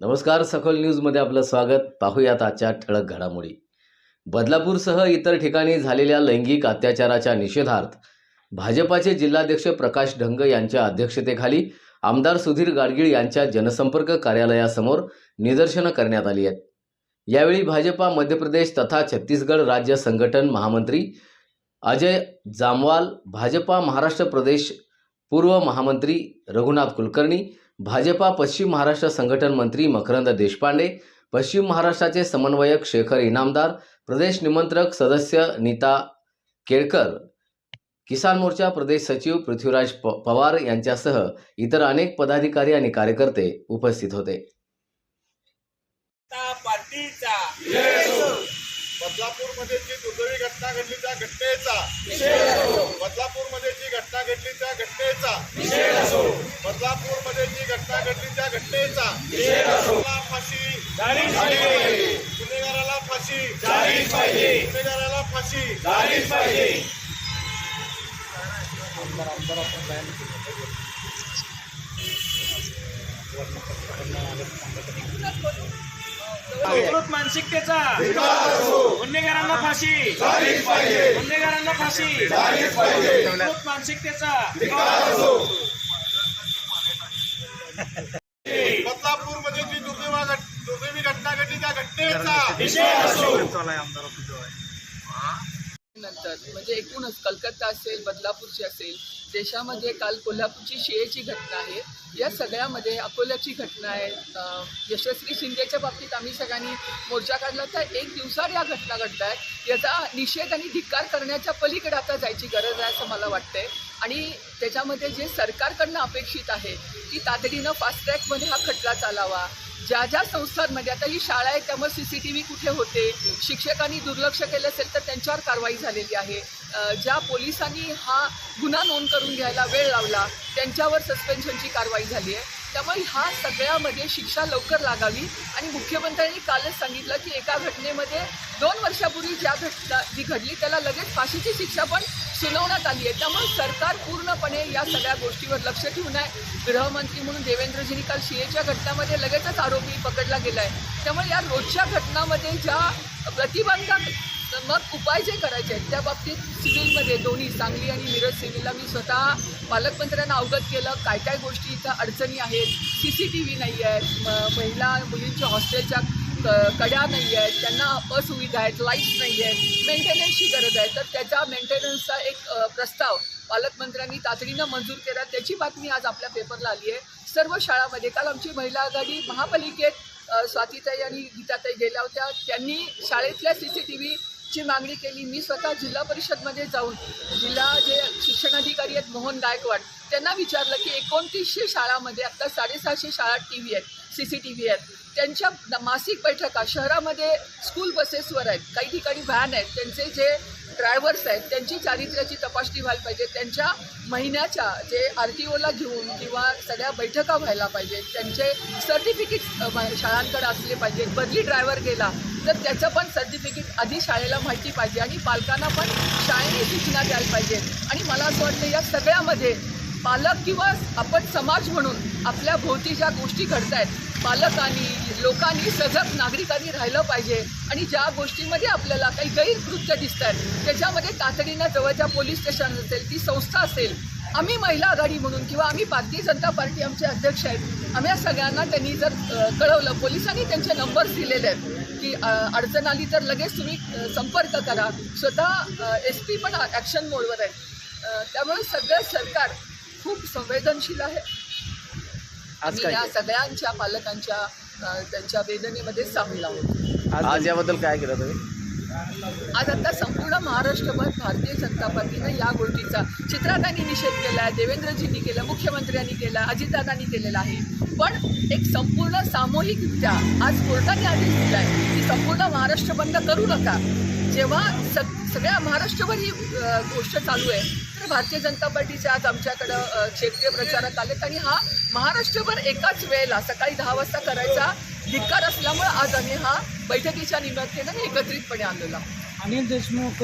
नमस्कार सखोल न्यूजमध्ये आपलं स्वागत. पाहूयात आजच्या ठळक घडामोडी. बदलापूरसह इतर ठिकाणी झालेल्या लैंगिक अत्याचाराच्या निषेधार्थ भाजपाचे जिल्हाध्यक्ष प्रकाश ढंग यांच्या अध्यक्षतेखाली आमदार सुधीर गाडगीळ यांच्या जनसंपर्क कार्यालयासमोर निदर्शनं करण्यात आली आहेत. यावेळी भाजपा मध्य प्रदेश तथा छत्तीसगड राज्य संघटन महामंत्री अजय जामवाल भाजपा महाराष्ट्र प्रदेश पूर्व महामंत्री रघुनाथ कुलकर्णी भाजपा पश्चिम महाराष्ट्र संघटन मंत्री मकरंद देशपांडे पश्चिम महाराष्ट्राचे समन्वयक शेखर इनामदार प्रदेश निमंत्रक सदस्य नीता केळकर किसान मोर्चा प्रदेश सचिव पृथ्वीराज पवार यांच्यासह इतर अनेक पदाधिकारी आणि कार्यकर्ते उपस्थित होते. जनता पार्टीचा. बदलापूरमध्ये जी दुर्दैवी घटना घडली त्या घटनेचा. बदलापूरमध्ये जी घटना घडली त्या घटनेचा बदलापूरमध्ये जी घटना घडली त्या घटनेचा गुन्हेगाराला फाशी झालीच पाहिजे. गुन्हेगाराला फाशी. झालीच पाहिजे. गुन्हेगाराला फाशी. झालीच पाहिजे. विकृत मानसिकतेचा. गुन्हेगारांना फाशी. गुन्हेगारांना फाशी. विकृत मानसिकतेचा बदलापूरमध्ये जी दुर्दैवा घट- दुर्दैवी घटना घडली त्या घटनेचा निषेध असो नंतर म्हणजे एकूणच कलकत्ता असेल बदलापूरची असेल देशामध्ये काल कोल्हापूरची शिळेची घटना आहे. या सगळ्यामध्ये अकोल्याची घटना आहे. यशस्वी शिंदेच्या बाबतीत आम्ही सगळ्यांनी मोर्चा काढला तर एक दिवसाआड या घटना घडत आहेत याचा निषेध आणि धिक्कार करण्याच्या पलीकडे आता जायची गरज आहे असं मला वाटतंय. आणि त्याच्यामध्ये जे सरकारकडनं अपेक्षित आहे की तातडीनं फास्ट ट्रॅकमध्ये हा खटला चालावा. ज्या ज्या संस्थांमध्ये आता ही शाळा आहे त्यामुळे सी सी टी व्ही कुठे होते? शिक्षकांनी दुर्लक्ष केलं असेल तर त्यांच्यावर कारवाई झालेली आहे. ज्या पोलिसांनी हा गुन्हा नोंद करून घ्यायला वेळ लावला त्यांच्यावर सस्पेन्शनची कारवाई झाली आहे. त्यामुळे ह्या सगळ्यामध्ये शिक्षा लवकर लागावी आणि मुख्यमंत्र्यांनी कालच सांगितलं की एका घटनेमध्ये दोन वर्षापूर्वी ज्या घटना जी घडली त्याला लगेच फाशीची शिक्षा पण सुनावण्यात आली आहे. त्यामुळे सरकार पूर्णपणे या सगळ्या गोष्टीवर लक्ष ठेवून आहे. गृहमंत्री म्हणून देवेंद्रजींनी काल शिएच्या घटनामध्ये लगेचच आरोपी पकडला गेला आहे. त्यामुळे या रोजच्या घटनामध्ये ज्या प्रतिबंधक मग उपाय जे करायचे आहेत त्या बाबतीत सिव्हिलमध्ये दोन्ही सांगली आणि मिरज सिव्हिलला मी स्वतः पालकमंत्र्यांना अवगत केलं. काय काय गोष्टी इथं अडचणी आहेत? सी सी टी व्ही नाही आहेत म- महिला मुलींच्या हॉस्टेलच्या कड्या नाही आहेत त्यांना असुविधा आहेत लाईट्स नाही आहेत मेंटेनन्सची गरज आहे. तर त्याच्या मेंटेनन्सचा एक प्रस्ताव पालकमंत्र्यांनी तातडीनं मंजूर केला. त्याची बातमी आज आपल्या पेपरला आली आहे. सर्व शाळामध्ये काल आमची महिला आघाडी महापालिकेत स्वातीताई आणि गीताताई गेल्या होत्या. त्यांनी शाळेतल्या सी सी टी व्ही ची मागणी केली. मी स्वतः जिल्हा परिषदमध्ये जाऊन जिल्हा जे शिक्षणाधिकारी आहेत मोहन गायकवाड त्यांना विचारलं की एकोणतीसशे शाळामध्ये आत्ता साडेसहाशे शाळा टी व्ही आहेत सी सी टी व्ही आहेत. त्यांच्या मासिक बैठका शहरामध्ये स्कूल बसेसवर आहेत. काही ठिकाणी व्हॅन आहेत. त्यांचे जे ड्रायव्हर्स आहेत त्यांची चारित्र्याची तपासणी व्हायला पाहिजे. त्यांच्या महिन्याच्या जे आर टी ओला घेऊन किंवा सगळ्या बैठका व्हायला पाहिजेत त्यांचे सर्टिफिकेट शाळांकडे असले पाहिजेत. बदली ड्रायव्हर गेला तर त्याचं पण सर्टिफिकेट आधी शाळेला माहिती पाहिजे आणि पालकांना पण शाळेने सूचना द्यायला पाहिजेत. आणि मला असं वाटतं या सगळ्यामध्ये पालक किंवा आपण समाज म्हणून आपल्या भोवती ज्या गोष्टी घडत आहेत पालकांनी लोकांनी सजग नागरिकांनी राहिलं पाहिजे. आणि ज्या गोष्टीमध्ये आपल्याला काही गैरकृत्य दिसत आहेत त्याच्यामध्ये तातडीनं जवळच्या पोलीस स्टेशन असेल ती संस्था असेल आम्ही महिला आघाडी म्हणून किंवा आम्ही भारतीय जनता पार्टी आमचे अध्यक्ष आहेत आम्ही या सगळ्यांना त्यांनी जर कळवलं पोलिसांनी त्यांचे नंबर्स दिलेले आहेत की अडचण आली तर लगेच तुम्ही संपर्क करा. स्वतः एस पी पण ॲक्शन मोडवर आहे त्यामुळे सगळं सरकार खूप संवेदनशील आहे. आज मी या सगळ्यांच्या पालकांच्या अ, त्यांच्या वेदनेमध्ये सामील आहोत. आज याबद्दल काय केलं तुम्ही? आज आता संपूर्ण महाराष्ट्रभर भारतीय जनता पार्टीनं या गोष्टीचा चित्रातांनी निषेध केला आहे देवेंद्रजींनी केला मुख्यमंत्र्यांनी केला अजितदादांनी केलेला आहे. पण एक संपूर्ण सामूहिकरित्या आज कोर्टाने आदेश दिला आहे की संपूर्ण महाराष्ट्र बंद करू नका. जेव्हा सग सगळ्या महाराष्ट्रभर ही अ, गोष्ट चालू आहे भारतीय जनता पार्टीचे आज आमच्याकडं क्षेत्रीय प्रचारक आलेत आणि हा महाराष्ट्रभर एकाच वेळेला सकाळी दहा वाजता करायचा धिक्कार असल्यामुळे आज आम्ही हा बैठकीच्या निमित्तानं एकत्रितपणे आणलेला अनिल देशमुख